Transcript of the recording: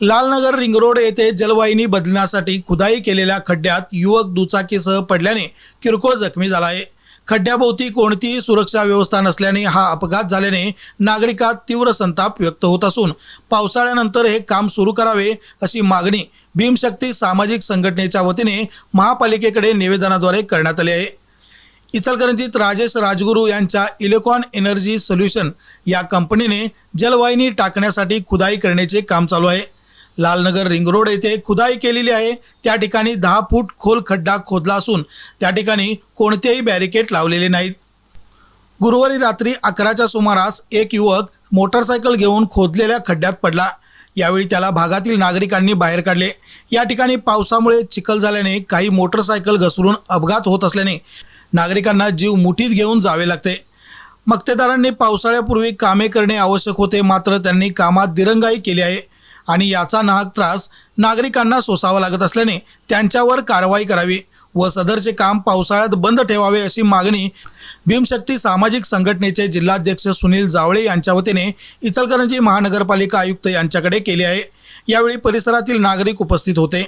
लालनगर ring road येथे जलवाहिनी बदलण्यासाठी खुदाई केलेल्या खड्ड्यात युवक दुचाकीसह पडल्याने किरकोळ जखमी झाला आहे. खड्ड्याभोवती कोणतीही सुरक्षा व्यवस्था नसल्याने हा अपघात झाल्याने नागरिकात तीव्र संताप व्यक्त होत असून पावसाळ्यानंतर हे काम सुरू करावे अशी मागणी भीमशक्ती सामाजिक संघटनेच्या वतीने महापालिकेकडे निवेदनाद्वारे करण्यात आली आहे. इचलकरंजीत राजेश राजगुरू यांच्या इलेक्ट्रॉन एनर्जी सोल्युशन या कंपनीने जलवाहिनी टाकण्यासाठी खुदाई करण्याचे काम चालू आहे. लालनगर रिंग रोड येथे खुदाई केलेली आहे. त्या ठिकाणी दहा फूट खोल खड्डा खोदला असून त्या ठिकाणी कोणतेही बॅरिकेड लावलेले नाहीत. गुरुवारी रात्री अकराच्या सुमारास एक युवक मोटरसायकल घेऊन खोदलेल्या खड्ड्यात पडला. यावेळी त्याला भागातील नागरिकांनी बाहेर काढले. या ठिकाणी पावसामुळे चिखल झाल्याने काही मोटरसायकल घसरून अपघात होत असल्याने नागरिकांना जीव मुठीत घेऊन जावे लागते. मक्तेदारांनी पावसाळ्यापूर्वी कामे करणे आवश्यक होते मात्र त्यांनी कामात दिरंगाई केली आहे. आणि याचा नाहक त्रास नागरिकांना सोसावा लागत असल्याने त्यांच्यावर कारवाई करावी व सदरचे काम पावसाळ्यात बंद ठेवावे अशी मागणी भीमशक्ती सामाजिक संघटनेचे जिल्हाध्यक्ष सुनील जावळे यांच्या वतीने इचलकरंजी महानगरपालिका आयुक्त यांच्याकडे केली आहे. यावेळी परिसरातील नागरिक उपस्थित होते.